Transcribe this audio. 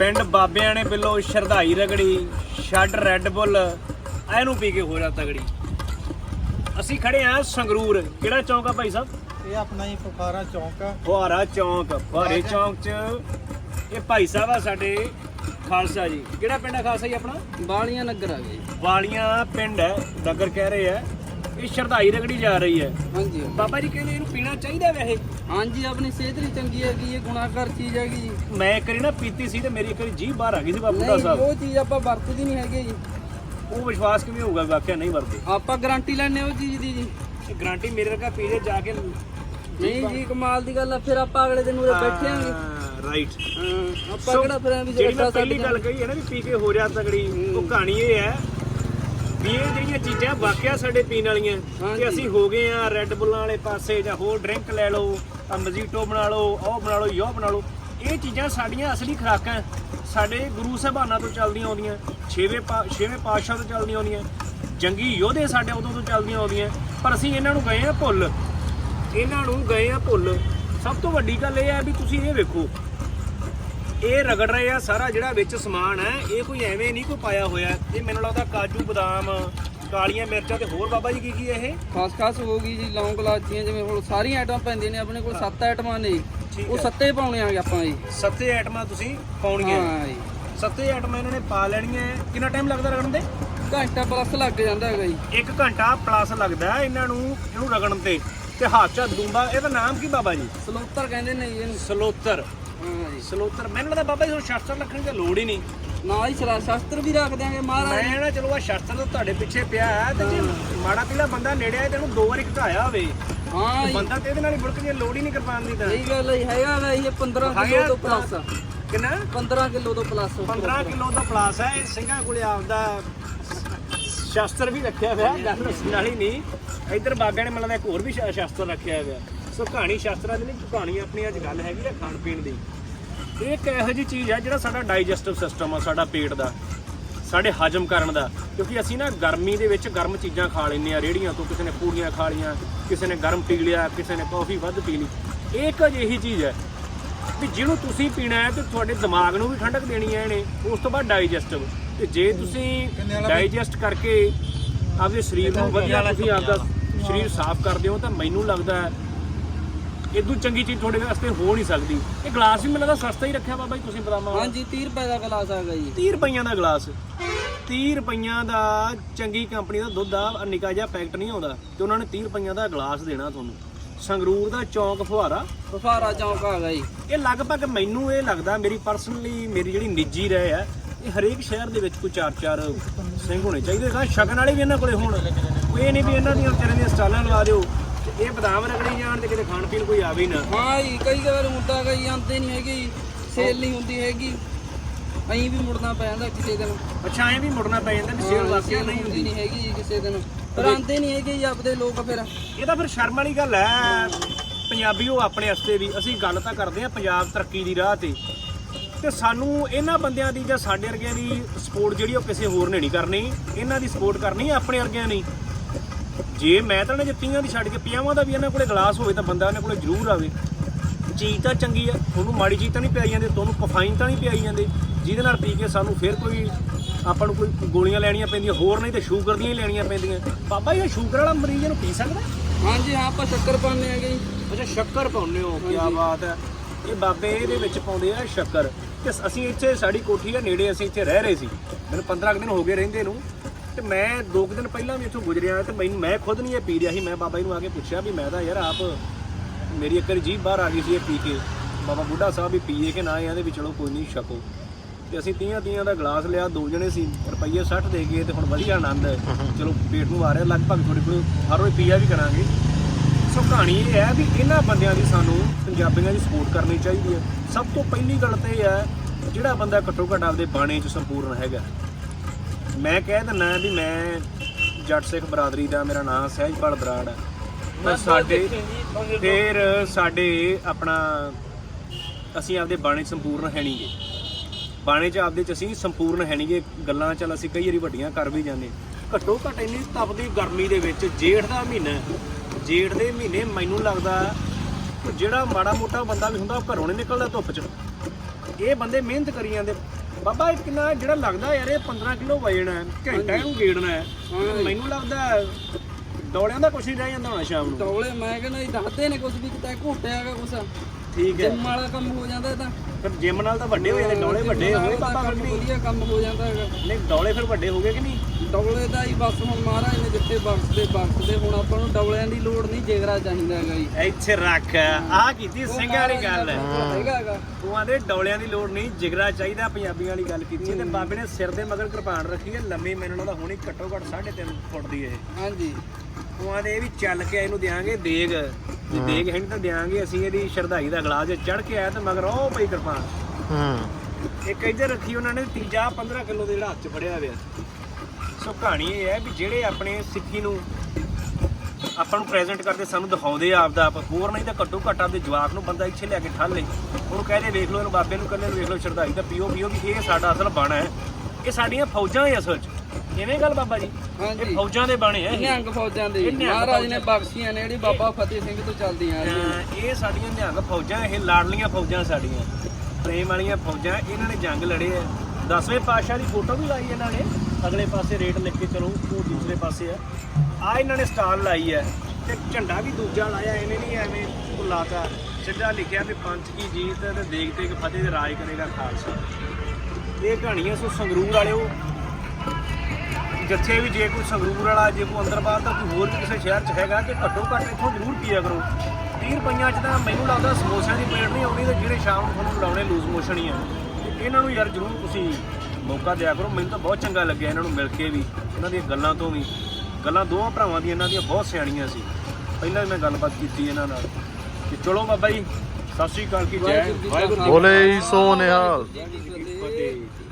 ਪਿੰਡ ਬਾਬਿਆਂ ਨੇ ਬਿੱਲੋ ਸ਼ਰਧਾਈ ਰਗੜੀ ਛੱਡ ਰੈੱਡ ਬੁੱਲ ਇਹਨੂੰ ਪੀ ਕੇ ਹੋ ਜਾ ਤਗੜੀ। ਅਸੀਂ ਖੜੇ ਆ ਸੰਗਰੂਰ। ਕਿਹੜਾ ਚੌਂਕ ਆ ਭਾਈ ਸਾਹਿਬ? ਇਹ ਆਪਣਾ ਹੀ ਫੁਕਾਰਾ ਚੌਂਕ ਆ। ਫੁਹਾਰਾ ਚੌਂਕ ਫੁਹਾਰੇ ਚੌਂਕ 'ਚ ਇਹ ਭਾਈ ਸਾਹਿਬ ਆ ਸਾਡੇ ਖਾਲਸਾ ਜੀ। ਕਿਹੜਾ ਪਿੰਡ ਆ ਖਾਲਸਾ ਜੀ ਆਪਣਾ? ਬਾਲੀਆਂ ਨਗਰ ਆ ਗਏ। ਵਾਲੀਆਂ ਪਿੰਡ ਹੈ ਨਗਰ ਕਹਿ ਰਹੇ ਆ। ਇਹ ਸ਼ਰਧਾਈ ਰਗੜੀ ਜਾ ਰਹੀ ਹੈ। ਹਾਂਜੀ। ਬਾਬਾ ਜੀ ਕਹਿੰਦੇ ਇਹਨੂੰ ਪੀਣਾ ਚਾਹੀਦਾ ਵੈਸੇ? ਹਾਂਜੀ ਆਪਣੀ ਸਿਹਤ ਲਈ ਚੰਗੀ ਹੈਗੀ ਇਹ ਗੁਣਾਕਾਰ ਚੀਜ਼ ਹੈਗੀ ਜੀ। ਮੈਂ ਇੱਕ ਵਾਰੀ ਨਾ ਪੀਤੀ ਸੀ ਤੇ ਮੇਰੀ ਇੱਕ ਵਾਰੀ ਜੀਭ ਬਾਹਰ ਆ ਗਈ ਸੀ ਬਾਬੂ ਦਾ ਨਹੀਂ ਸਾਹਿਬ। ਉਹ ਚੀਜ਼ ਆਪਾਂ ਵਰਤਦੀ ਨਹੀਂ ਹੈਗੇ ਜੀ। ਉਹ ਵਿਸ਼ਵਾਸ ਕਿਵੇਂ ਹੋਊਗਾ ਵਾਕਿਆ ਨਹੀਂ ਵਰਤੇ ਆਪਾਂ ਗਾਰੰਟੀ ਲੈਣੇ ਉਹ ਚੀਜ਼ ਦੀ ਜੀ। ਇਹ ਗਾਰੰਟੀ ਮੇਰੇ ਵਰਗਾ ਪੀ ਜੇ ਕੇ ਨਹੀਂ ਜੀ ਕਮਾਲ ਦੀ ਗੱਲ ਆ ਫਿਰ ਆਪਾਂ ਅਗਲੇ ਦਿਨ ਉਰੇ ਬੈਠੇ ਆਂਗੇ ਰਾਈਟ ਹਾਂ, ਆਪਾਂ ਕਿਹੜਾ ਫਿਰ ਐਵੇਂ ਜਿਹੜੀ ਜਿਹੜਾ ਮੈਂ ਪਹਿਲੀ ਗੱਲ ਕਹੀ ਹੈ ਨਾ ਵੀ ਪੀ ਕੇ ਹੋ ਜਾ ਤਗੜੀ ਉਹ ਕਹਾਣੀ ਇਹ ਹੈ ਵੀ ਇਹ ਜਿਹੜੀਆਂ ਚੀਜ਼ਾਂ ਵਾਕਿਆ ਸਾਡੇ ਪੀਣ ਵਾਲੀਆਂ। ਕਿ ਅਸੀਂ ਹੋ ਗਏ ਆ ਰੈੱਡ ਬੁੱਲਾਂ ਵਾਲੇ ਪਾਸੇ ਜਾਂ ਹੋਰ ਡਰਿੰਕ ਲੈ ਲਓ ਆ ਮਜ਼ੀਟੋ ਬਣਾ ਲਓ ਉਹ ਬਣਾ ਲਓ ਯੋ ਬਣਾ ਲਓ ਇਹ ਚੀਜ਼ਾਂ ਸਾਡੀਆਂ ਅਸਲੀ ਖੁਰਾਕਾਂ। ਸਾਡੇ ਗੁਰੂ ਸਾਹਿਬਾਨਾਂ ਤੋਂ ਚੱਲਦੀਆਂ ਆਉਂਦੀਆਂ ਛੇਵੇਂ ਪਾ ਛੇਵੇਂ ਪਾਤਸ਼ਾਹ ਤੋਂ ਚੱਲਦੀਆਂ ਆਉਂਦੀਆਂ ਜੰਗੀ ਯੋਧੇ ਸਾਡੇ ਉਦੋਂ ਤੋਂ ਚੱਲਦੀਆਂ ਆਉਂਦੀਆਂ ਪਰ ਅਸੀਂ ਇਹਨਾਂ ਨੂੰ ਗਏ ਆ ਭੁੱਲ ਇਹਨਾਂ ਨੂੰ ਗਏ ਆ ਭੁੱਲ ਸਭ ਤੋਂ ਵੱਡੀ ਗੱਲ ਇਹ ਹੈ ਵੀ ਤੁਸੀਂ ਇਹ ਵੇਖੋ ਇਹ ਰਗੜ ਰਹੇ ਆ ਸਾਰਾ ਜਿਹੜਾ ਵਿੱਚ ਸਮਾਨ ਹੈ ਇਹ ਕੋਈ ਐਵੇਂ ਨਹੀਂ ਕੋਈ ਪਾਇਆ ਹੋਇਆ ਇਹ ਮੈਨੂੰ ਲੱਗਦਾ ਕਾਜੂ ਬਦਾਮ ਕਾਲੀਆਂ ਮਿਰਚਾਂ ਤੇ ਹੋਰ ਬਾਬਾ ਜੀ ਕੀ ਕੀ ਹੈ ਇਹ? ਖਾਸ ਖਾਸ ਹੋ ਗਈ ਜੀ ਲੌਂਗ ਲਾਚੀਆਂ ਜਿਵੇਂ ਹੁਣ ਸਾਰੀਆਂ ਆਈਟਮਾਂ ਪੈਂਦੀਆਂ ਨੇ ਆਪਣੇ ਕੋਲ ਸੱਤ ਆਈਟਮਾਂ ਨੇ। ਉਹ। ਸੱਤੇ ਪਾਉਣੇ ਆਂਗੇ ਆਪਾਂ ਜੀ। ਸੱਤੇ ਆਈਟਮਾਂ ਤੁਸੀਂ ਪਾਉਣੀਆਂ ਹਾਂ ਜੀ। ਸੱਤੇ ਆਈਟਮਾਂ ਇਹਨਾਂ ਨੇ ਪਾ ਲੈਣੀਆਂ। ਕਿੰਨਾ ਟਾਈਮ ਲੱਗਦਾ ਰਗੜਨ ਦੇ ਘੰਟਾ ਪਲੱਸ ਲੱਗ ਜਾਂਦਾ ਹੈਗਾ ਜੀ। 1 ਘੰਟਾ ਪਲੱਸ ਲੱਗਦਾ ਇਹਨਾਂ ਨੂੰ ਇਹਨੂੰ ਰਗੜਨ ਤੇ। ਤੇ ਹੱਥ ਚ ਦੂੰਬਾ ਇਹਦਾ ਨਾਮ ਕੀ ਬਾਬਾ ਜੀ? ਸਲੋਤਰ ਕਹਿੰਦੇ ਨੇ ਜੀ ਇਹਨੂੰ। ਸਲੋਤਰ। ਸਲੋਤਰ ਮੈਨੂੰ ਲੱਗਦਾ ਬਾਬਾ ਜੀ ਹੁਣ ਸ਼ਸਤਰ ਰੱਖਣ ਦੀ ਲੋੜ ਹੀ ਨਹੀਂ। ਨਾਲ ਹੀ ਸ਼ਰਾ- ਸ਼ਸਤਰ ਵੀ ਰੱਖ ਦਿਆਂਗੇ ਮਹਾਰਾਜ। ਮੈਂ ਨਾ ਚਲੋ ਆ ਸ਼ਸਤਰ ਤਾਂ ਤੁਹਾਡੇ ਪਿੱਛੇ ਪਿਆ ਹੈ ਤੇ ਜੇ ਮਾੜਾ ਪੀਲਾ ਬੰਦਾ ਨੇੜੇ ਆਏ ਤੇ ਉਹਨੂੰ ਦੋ ਵਾਰੀ ਘਟਾਇਆ ਹੋਵੇ। ਹਾਂ ਜੀ। ਬੰਦਾ ਤੇ ਇਹਦੇ ਨਾਲ ਹੀ ਬੁੜਕ ਜੇ ਲੋੜ ਹੀ ਨਹੀਂ ਕਿਰਪਾਨ ਦੀ ਤਾਂ। ਸਹੀ ਗੱਲ ਹੈ ਹੈਗਾ ਵਾ ਇਹ 15 ਹੈਗਾ ਕਿਲੋ ਤੋਂ ਪਲੱਸ ਕਿੰਨਾ? 15 ਕਿਲੋ ਤੋਂ ਪਲੱਸ 15 ਕਿਲੋ ਦਾ ਪਲਾਸ ਹੈ ਇਹ ਸਿੰਘਾਂ ਕੋਲੇ ਆਪਦਾ ਸ਼ਸਤਰ ਵੀ ਰੱਖਿਆ ਹੋਇਆ ਗੱਲ ਦੱਸਣ ਵਾਲੀ ਨਹੀਂ। ਇੱਧਰ ਬਾਗਿਆਂ ਨੇ ਮਤਲਬ ਇੱਕ ਹੋਰ ਵੀ ਸ਼- ਸ਼ਸਤਰ ਰੱਖਿਆ ਹੋਇਆ। ਸੋ ਕਹਾਣੀ ਸ਼ਸਤਰਾਂ ਦੀ ਨਹੀਂ ਕਹਾਣੀ ਆਪਣੀ ਅੱਜ ਗੱਲ ਹੈਗੀ ਆ ਖਾਣ ਪੀਣ ਦੀ। ਇਹ ਇੱਕ ਇਹੋ ਜਿਹੀ ਚੀਜ਼ ਹੈ ਜਿਹੜਾ ਸਾਡਾ ਡਾਈਜੈਸਟਿਵ ਸਿਸਟਮ ਆ ਸਾਡਾ ਪੇਟ ਦਾ ਸਾਡੇ ਹਜਮ ਕਰਨ ਦਾ। ਕਿਉਂਕਿ ਅਸੀਂ ਨਾ ਗਰਮੀ ਦੇ ਵਿੱਚ ਗਰਮ ਚੀਜ਼ਾਂ ਖਾ ਲੈਂਦੇ ਆ ਰੇੜੀਆਂ ਤੋਂ ਕਿਸੇ ਨੇ ਪੂੜੀਆਂ ਖਾ ਲੀਆਂ ਕਿਸੇ ਨੇ ਗਰਮ ਪੀ ਲਿਆ ਕਿਸੇ ਨੇ ਕੌਫੀ ਵੱਧ ਪੀ ਲਈ। ਇਹ ਇੱਕ ਅਜਿਹੀ ਚੀਜ਼ ਹੈ ਵੀ ਜਿਹਨੂੰ ਤੁਸੀਂ ਪੀਣਾ ਹੈ ਤੇ ਤੁਹਾਡੇ ਦਿਮਾਗ ਨੂੰ ਵੀ ਠੰਡਕ ਦੇਣੀ ਹੈ ਇਹਨੇ ਉਸ ਤੋਂ ਬਾਅਦ ਡਾਈਜੈਸਟਿਵ। ਤੇ ਜੇ ਤੁਸੀਂ ਡਾਈਜੈਸਟ ਕਰਕੇ ਆਪਦੇ ਸਰੀਰ ਨੂੰ ਵਧੀਆ ਤੁਸੀਂ ਆਪਦਾ ਸਰੀਰ ਸਾਫ਼ ਕਰਦੇ ਹੋ ਤਾਂ ਮੈਨੂੰ ਲੱਗਦਾ ਹੈ ਇਦੋਂ ਚੰਗੀ ਚੀਜ਼ ਤੁਹਾਡੇ ਵਾਸਤੇ ਹੋ ਨਹੀਂ ਸਕਦੀ। ਇਹ ਗਲਾਸ ਵੀ ਮੈਨੂੰ ਲੱਗਦਾ ਸਸਤਾ ਹੀ ਰੱਖਿਆ ਬਾਬਾ ਜੀ ਤੁਸੀਂ ਬਦਾਮਾਂ ਵਾਲਾ। ਹਾਂਜੀ 30 ਰੁਪਏ ਦਾ ਗਲਾਸ ਹੈਗਾ ਜੀ। 30 ਰੁਪਈਆਂ ਦਾ ਗਲਾਸ। 30 ਰੁਪਈਆਂ ਦਾ ਚੰਗੀ ਕੰਪਨੀ ਦਾ ਦੁੱਧ ਆ ਨਿੱਕਾ ਜਿਹਾ ਪੈਕਟ ਨਹੀਂ ਆਉਂਦਾ ਤੇ ਉਹਨਾਂ ਨੇ 30 ਰੁਪਈਆਂ ਦਾ ਗਲਾਸ ਦੇਣਾ ਤੁਹਾਨੂੰ। ਸੰਗਰੂਰ ਦਾ ਚੌਂਕ ਫੁਹਾਰਾ। ਬਫਾਰਾ ਚੌਂਕ ਹੈਗਾ ਜੀ। ਇਹ ਲਗਭਗ ਮੈਨੂੰ ਇਹ ਲੱਗਦਾ ਮੇਰੀ ਪਰਸਨਲੀ ਮੇਰੀ ਜਿਹੜੀ ਨਿੱਜੀ ਰਾਏ ਹੈ ਇਹ ਹਰੇਕ ਸ਼ਹਿਰ ਦੇ ਵਿੱਚ ਕੋਈ ਚਾਰ ਚਾਰ ਸਿੰਘ ਹੋਣੇ ਚਾਹੀਦੇ ਤਾਂ ਸ਼ਗਨ ਵਾਲੇ ਵੀ ਇਹਨਾਂ ਕੋਲੇ ਹੋਣ। ਕੋਈ ਇਹ ਨਹੀਂ ਵੀ ਇਹਨਾਂ ਦੀਆਂ ਵਿਚਾਰਿਆਂ ਦੀਆਂ ਸਟਾਲਾਂ ਲਵਾ ਦਿਓ। ਇਹ ਬਦਾਮ ਰਗੜੀ ਜਾਣ ਤੇ ਕਿਤੇ ਖਾਣ ਪੀਣ ਕੋਈ ਆਵੇ ਹੀ ਨਾ। ਹਾਂ ਜੀ ਕਈ ਵਾਰ ਹੁੰਦਾ ਜੀ ਆਂਦੇ ਨਹੀਂ ਹੈਗੇ ਜੀ ਸੇਲ ਨਹੀਂ ਹੁੰਦੀ ਹੈਗੀ। ਅਸੀਂ ਵੀ ਮੁੜਨਾ ਪੈ ਜਾਂਦਾ ਕਿਸੇ ਦਿਨ। ਅੱਛਾ ਐਂ ਵੀ ਮੁੜਨਾ ਪੈ ਜਾਂਦਾ ਵੀ ਸੇਲ ਵਾਕਿਆ ਨਹੀਂ ਹੁੰਦੀ ਨਹੀਂ ਹੈਗੀ ਜੀ ਕਿਸੇ ਦਿਨ। ਪਰ ਆਂਦੇ ਨਹੀਂ ਹੈਗੇ ਜੀ ਆਪਦੇ ਲੋਕ ਫਿਰ। ਇਹ ਤਾਂ ਫਿਰ ਸ਼ਰਮ ਵਾਲੀ ਗੱਲ ਹੈ ਪੰਜਾਬੀ ਉਹ ਆਪਣੇ ਵਾਸਤੇ ਵੀ ਅਸੀਂ ਗੱਲ ਤਾਂ ਕਰਦੇ ਆ ਪੰਜਾਬ ਤਰੱਕੀ ਦੀ ਰਾਹ ਤੇ। ਤੇ ਸਾਨੂੰ ਇਹਨਾਂ ਬੰਦਿਆਂ ਦੀ ਜਾਂ ਸਾਡੇ ਵਰਗਿਆਂ ਦੀ ਸਪੋਰਟ ਜਿਹੜੀ ਉਹ ਕਿਸੇ ਹੋਰ ਨੇ ਨਹੀਂ ਕਰਨੀ। ਇਹਨਾਂ ਦੀ ਸਪੋਰਟ ਕਰਨੀ ਆਪਣੇ ਵਰਗਿਆਂ ਨੇ ਜੇ ਮੈਂ ਤਾਂ ਨੇ ਤੀਆਂ ਦੀ ਛੱਡ ਕੇ ਪਿਆਵਾਂ ਦਾ ਵੀ ਇਹਨਾਂ ਕੋਲੇ ਗਲਾਸ ਹੋਵੇ ਤਾਂ ਬੰਦਾ ਇਹਨਾਂ ਕੋਲੇ ਜ਼ਰੂਰ ਆਵੇ। ਚੀਜ਼ ਤਾਂ ਚੰਗੀ ਆ ਤੁਹਾਨੂੰ ਮਾੜੀ ਚੀਜ਼ ਤਾਂ ਨਹੀਂ ਪਿਆਈ ਜਾਂਦੇ ਤੁਹਾਨੂੰ ਕਫਾਈਨ ਤਾਂ ਨਹੀਂ ਪਿਆਈ ਜਾਂਦੇ। ਜਿਹਦੇ ਨਾਲ ਪੀ ਕੇ ਸਾਨੂੰ ਫਿਰ ਕੋਈ ਆਪਾਂ ਨੂੰ ਕੋਈ ਗੋਲੀਆਂ ਲੈਣੀਆਂ ਪੈਂਦੀਆਂ ਹੋਰ ਨਹੀਂ ਤੇ ਸ਼ੂਗਰ ਦੀਆਂ ਹੀ ਲੈਣੀਆਂ ਪੈਂਦੀਆਂ। ਬਾਬਾ ਇਹ ਸ਼ੂਗਰ ਵਾਲਾ ਮਰੀਜ਼ ਇਹਨੂੰ ਪੀ ਸਕਦਾ? ਹਾਂਜੀ ਹਾਂ ਆਪਾਂ ਸ਼ੱਕਰ ਪਾਉਂਦੇ ਜੀ। ਅੱਛਾ ਸ਼ੱਕਰ ਪਾਉਂਦੇ ਹੋ ਕੀ ਬਾਤ ਹੈ। ਇਹ ਬਾਬੇ ਇਹਦੇ ਵਿੱਚ ਪਾਉਂਦੇ ਆ ਸ਼ੱਕਰ। ਤੇ ਅਸੀਂ ਇੱਥੇ ਸਾਡੀ ਕੋਠੀ ਆ ਨੇੜੇ ਅਸੀਂ ਇੱਥੇ ਰਹਿ ਰਹੇ ਸੀ। ਮੈਨੂੰ 15 ਕੁ ਦਿਨ ਹੋ ਗਏ ਰਹਿੰਦੇ ਨੂੰ। ਤੇ ਮੈਂ ਦੋ ਕੁ ਦਿਨ ਪਹਿਲਾਂ ਵੀ ਇੱਥੋਂ ਗੁਜ਼ਰਿਆ ਤੇ ਮੈਨੂੰ ਮੈਂ ਖੁਦ ਨਹੀਂ ਇਹ ਪੀ ਰਿਹਾ ਸੀ। ਮੈਂ ਬਾਬਾ ਜੀ ਨੂੰ ਆ ਕੇ ਪੁੱਛਿਆ ਵੀ ਮੈਂ ਤਾਂ ਯਾਰ ਆਪ ਮੇਰੀ ਇੱਕ ਵਾਰੀ ਜੀਭ ਬਾਹਰ ਆ ਗਈ ਸੀ ਇਹ ਪੀ ਕੇ। ਬਾਬਾ ਬੁੱਢਾ ਸਾਹਿਬ ਵੀ ਪੀਏ ਕਿ ਨਾ ਇਹਦੇ ਵੀ ਚਲੋ ਕੋਈ ਨਹੀਂ, ਛਕੋ। ਤੇ ਅਸੀਂ ਤੀਆਂ ਤੀਆਂ ਦਾ ਗਲਾਸ ਲਿਆ, ਦੋ ਜਣੇ ਸੀ, ਰੁਪਈਏ 60 ਦੇ ਗਏ ਤੇ ਹੁਣ ਵਧੀਆ ਆਨੰਦ ਹੈ। ਚਲੋ ਪੇਟ ਨੂੰ ਆ ਰਿਹਾ ਲਗਭਗ ਥੋੜੀ ਕੋਈ ਹਰ ਰੋਜ਼ ਪੀਆ ਵੀ ਕਰਾਂਗੇ। ਸੋ ਕਹਾਣੀ ਇਹ ਹੈ ਵੀ ਇਹਨਾਂ ਬੰਦਿਆਂ ਦੀ ਸਾਨੂੰ ਪੰਜਾਬੀਆਂ ਦੀ ਸਪੋਰਟ ਕਰਨੀ ਚਾਹੀਦੀ ਹੈ। ਸਭ ਤੋਂ ਪਹਿਲੀ ਗੱਲ ਤਾਂ ਇਹ ਹੈ, ਜਿਹੜਾ ਬੰਦਾ ਘੱਟੋ ਘੱਟ ਆਪਦੇ ਬਾਣੇ 'ਚ ਸੰਪੂਰਨ ਹੈਗਾ। ਮੈਂ ਕਹਿ ਦਿੰਦਾ ਵੀ ਮੈਂ ਜੱਟ ਸਿੱਖ ਬਰਾਦਰੀ ਦਾ ਮੇਰਾ ਨਾਮ ਸਹਿਜਪਾਲ ਬਰਾੜ ਹੈ ਪਰ ਸਾਡੇ ਫਿਰ ਸਾਡੇ ਆਪਣਾ ਅਸੀਂ ਆਪਦੇ ਬਾਣੇ ਸੰਪੂਰਨ ਹੈ ਨਹੀਂਗੇ ਬਾਣੇ 'ਚ ਆਪਦੇ 'ਚ ਅਸੀਂ ਸੰਪੂਰਨ ਹੈ ਨਹੀਂਗੇ ਗੱਲਾਂ ਚੱਲ ਅਸੀਂ ਕਈ ਵਾਰੀ ਵੱਡੀਆਂ ਕਰ ਵੀ ਜਾਂਦੇ। ਘੱਟੋ ਘੱਟ ਇੰਨੀ ਤਪਦੀ ਗਰਮੀ ਦੇ ਵਿੱਚ ਜੇਠ ਦਾ ਮਹੀਨਾ। ਜੇਠ ਦੇ ਮਹੀਨੇ ਮੈਨੂੰ ਲੱਗਦਾ ਜਿਹੜਾ ਮਾੜਾ ਮੋਟਾ ਬੰਦਾ ਵੀ ਹੁੰਦਾ ਉਹ ਘਰੋਂ ਨਹੀਂ ਨਿਕਲਦਾ ਧੁੱਪ 'ਚ। ਇਹ ਬੰਦੇ ਮਿਹਨਤ ਕਰੀ ਜਾਂਦੇ। ਬਾਬਾ ਇਹ ਕਿੰਨਾ ਜਿਹੜਾ ਲੱਗਦਾ ਯਾਰ ਇਹ 15 ਕਿਲੋ ਵਜਣ ਹੈ ਘੰਟਾ ਇਹਨੂੰ ਗੇੜਨਾ ਹੈ। ਮੈਨੂੰ ਲੱਗਦਾ ਡੋਲਿਆਂ ਦਾ ਕੁਛ ਨਹੀਂ ਰਹਿ ਜਾਂਦਾ ਹੋਣਾ ਸ਼ਾਮ ਨੂੰ। ਡੌਲੇ ਮੈਂ ਕਹਿੰਦਾ ਜੀ ਦੱਸਦੇ ਨੇ ਕੁਝ ਵੀ ਕਿਤੇ ਘੋਟਿਆਗਾ ਕੁਛ। ਠੀਕ ਹੈ। ਜਿੰਮ ਵਾਲਾ ਕੰਮ ਹੋ ਜਾਂਦਾ ਤਾਂ। ਫਿਰ ਜਿਮ ਨਾਲ ਤਾਂ ਵੱਡੇ ਹੋ ਜਾਂਦੇ ਡੋਲੇ ਵੱਡੇ ਹੋਏ ਬਾਬਾ ਫਿਰ ਵਧੀਆ ਕੰਮ ਹੋ ਜਾਂਦਾ ਹੈਗਾ। ਨਹੀਂ ਡੋਲੇ ਫਿਰ ਵੱਡੇ ਹੋ ਗਏ ਕਿ ਨਹੀਂ? ਡੌਲੇ ਦਾ ਹੀ ਬਸ ਹੁਣ ਮਹਾਰਾਜ ਨੇ ਜਿੱਥੇ ਬਖਸ਼ਦੇ ਬਖਸ਼ਦੇ ਹੁਣ ਆਪਾਂ ਨੂੰ ਡੌਲਿਆਂ ਦੀ ਲੋੜ ਨਹੀਂ ਜਿਗਰਾ ਚਾਹੀਦਾ ਹੈਗਾ ਜੀ। ਇੱਥੇ ਰੱਖ ਆਹ ਕੀਤੀ ਸਿੰਘਾਂ ਵਾਲੀ ਗੱਲ। ਹੈ ਹੈਗਾ ਹੈਗਾ। ਉਹ ਆਂਦੇ ਡੌਲਿਆਂ ਦੀ ਲੋੜ ਨਹੀਂ ਜਿਗਰਾ ਚਾਹੀਦਾ ਪੰਜਾਬੀਆਂ ਵਾਲੀ ਗੱਲ ਕੀਤੀ ਤੇ ਬਾਬੇ ਨੇ ਸਿਰ ਦੇ ਮਗਰ ਕਿਰਪਾਨ ਰੱਖੀ ਹੈ ਲੰਮੀ ਮੈਨੂੰ ਲੱਗਦਾ ਹੁਣੀ ਘੱਟੋ ਘੱਟ 3.5 ਫੁੱਟ ਦੀ ਇਹ। ਹਾਂਜੀ। ਉਹ ਆਂਦੇ ਇਹ ਵੀ ਚੱਲ ਕੇ ਇਹਨੂੰ ਦਿਆਂਗੇ ਦੇਗ। ਜੇ ਦੇਗ ਹੈ ਨੀ ਤਾਂ ਦਿਆਂਗੇ ਅਸੀਂ ਇਹਦੀ ਸ਼ਰਧਾਈ ਦਾ ਗਲਾਸ ਜੇ ਚੜ ਕੇ ਆਇਆ ਤਾਂ ਮਗਰ ਉਹ ਪਈ ਕਿਰਪਾਨ। ਹੂੰ। ਇੱਕ ਇੱਧਰ ਰੱਖੀ ਉਹਨਾਂ ਨੇ ਤੀਜਾ 15 ਕਿਲੋ ਦੇ ਜਿਹੜਾ ਹੱਥ 'ਚ ਫੜਿਆ ਹੋਇਆ। ਸੋ ਕਹਾਣੀ ਇਹ ਹੈ ਵੀ ਜਿਹੜੇ ਆਪਣੇ ਸਿੱਖੀ ਨੂੰ ਆਪਾਂ ਨੂੰ ਪ੍ਰੈਜ਼ੈਂਟ ਕਰਦੇ ਸਾਨੂੰ ਦਿਖਾਉਂਦੇ ਆ ਆਪਦਾ ਆਪ ਹੋਰ ਨਹੀਂ ਤਾਂ ਘੱਟੋ ਘੱਟ ਆਪਦੇ ਜਵਾਕ ਨੂੰ ਬੰਦਾ ਇੱਥੇ ਲੈ ਕੇ ਠੱਲ ਲੇ। ਉਹਨੂੰ ਕਹਦੇ ਵੇਖ ਲਓ ਇਹਨੂੰ ਬਾਬੇ ਨੂੰ ਕੱਲੇ ਨੂੰ ਵੇਖ ਲਓ ਸ਼ਰਧਾਈ ਤਾਂ ਪੀਓ ਪੀਓ ਵੀ ਇਹ ਸਾਡਾ ਅਸਲ ਬਾਣਾ ਹੈ। ਇਹ ਸਾਡੀਆਂ ਫੌਜਾਂ ਹੀ ਅਸਲ 'ਚ। ਕਿਵੇਂ ਗੱਲ ਬਾਬਾ ਜੀ? ਇਹ ਫੌਜਾਂ ਦੇ ਬਾਣੇ ਆ ਇਹ। ਨਿਹੰਗ ਫੌਜਾਂ ਦੇ। ਮਹਾਰਾਜ ਨੇ ਬਖਸ਼ੀਆਂ ਨੇ ਜਿਹੜੀ ਬਾਬਾ ਫਤਿਹ ਸਿੰਘ ਤੋਂ ਚੱਲਦੀਆਂ ਆ। ਇਹ ਸਾਡੀਆਂ ਨਿਹੰਗ ਫੌਜਾਂ ਇਹ ਲਾਡਲੀਆਂ ਫੌਜਾਂ ਸਾਡੀਆਂ। ਪ੍ਰੇਮ ਵਾਲੀਆਂ ਫੌਜਾਂ ਇਹਨਾਂ ਨੇ ਜੰਗ ਲੜੇ ਆ। ਦਸਵੇਂ ਪਾਤਸ਼ਾਹ ਦੀ ਫੋਟੋ ਵੀ ਲਾਈ ਇਹਨਾਂ ਨੇ। ਅਗਲੇ ਪਾਸੇ ਰੇਟ ਲਿਖ ਕੇ ਚਲੋ, ਉਹ ਦੂਸਰੇ ਪਾਸੇ ਆ। ਆ ਇਹਨਾਂ ਨੇ ਸਟਾਲ ਲਾਈ ਹੈ ਤੇ ਝੰਡਾ ਵੀ ਦੂਜਾ ਲਾਇਆ ਇਹਨੇ ਨਹੀਂ ਐਵੇਂ ਉਹ ਲਾਤਾ। ਸਿੱਧਾ ਲਿਖਿਆ ਵੀ ਪੰਥ ਕੀ ਜੀਤ ਤੇ ਦੇਖ ਤੇ ਫਤਿਹ ਦੇ ਰਾਜ ਕਰੇਗਾ ਖਾਲਸਾ। ਇਹ ਕਹਾਣੀਆਂ ਸੋ ਸੰਗਰੂਰ ਵਾਲਿਓ। ਜਿੱਥੇ ਵੀ ਜੇ ਕੋਈ ਸੰਗਰੂਰ ਵਾਲਾ ਜੇ ਕੋਈ ਅੰਦਰ ਬਾਹਰ ਦਾ ਕੋਈ ਹੋਰ ਵੀ ਕਿਸੇ ਸ਼ਹਿਰ 'ਚ ਹੈਗਾ ਤੇ ਘੱਟੋ ਘੱਟ ਇੱਥੋਂ ਜ਼ਰੂਰ ਪੀਆ ਕਰੋ। 30 ਰੁਪਈਆਂ 'ਚ ਤਾਂ ਮੈਨੂੰ ਲੱਗਦਾ ਸਮੋਸਿਆਂ ਦੀ ਪਲੇਟ ਨਹੀਂ ਆਉਣੀ ਤੇ ਜਿਹੜੇ ਸ਼ਾਮ ਨੂੰ ਤੁਹਾਨੂੰ ਲਾਉਣੇ ਲੂਜ਼ ਮੋਸ਼ਨ ਹੀ ਆ। ਤੇ ਇਹਨਾਂ ਨੂੰ ਯਾਰ ਜ਼ਰੂਰ ਤੁਸੀਂ ਮੌਕਾ ਦਿਆ ਕਰੋ। ਮੈਨੂੰ ਤਾਂ ਬਹੁਤ ਚੰਗਾ ਲੱਗਿਆ ਇਹਨਾਂ ਨੂੰ ਮਿਲ ਕੇ ਵੀ ਇਹਨਾਂ ਦੀਆਂ ਗੱਲਾਂ ਤੋਂ ਵੀ। ਗੱਲਾਂ ਦੋਵਾਂ ਭਰਾਵਾਂ ਦੀਆਂ ਇਹਨਾਂ ਦੀਆਂ ਬਹੁਤ ਸਿਆਣੀਆਂ ਸੀ। ਪਹਿਲਾਂ ਵੀ ਮੈਂ ਗੱਲਬਾਤ ਕੀਤੀ ਇਹਨਾਂ ਨਾਲ। ਤੇ ਚਲੋ ਬਾਬਾ ਜੀ ਸਤਿ ਸ੍ਰੀ ਅਕਾਲ ਕੀ ਜੈ ਵਾਹਿਗੁਰੂ ਕਾ ਕੀ ਬੋਲੇ ਸੋ ਨਿਹਾਲ ਜੀ ਕੀ ਫਤਿਹ। ਫਤਿਹ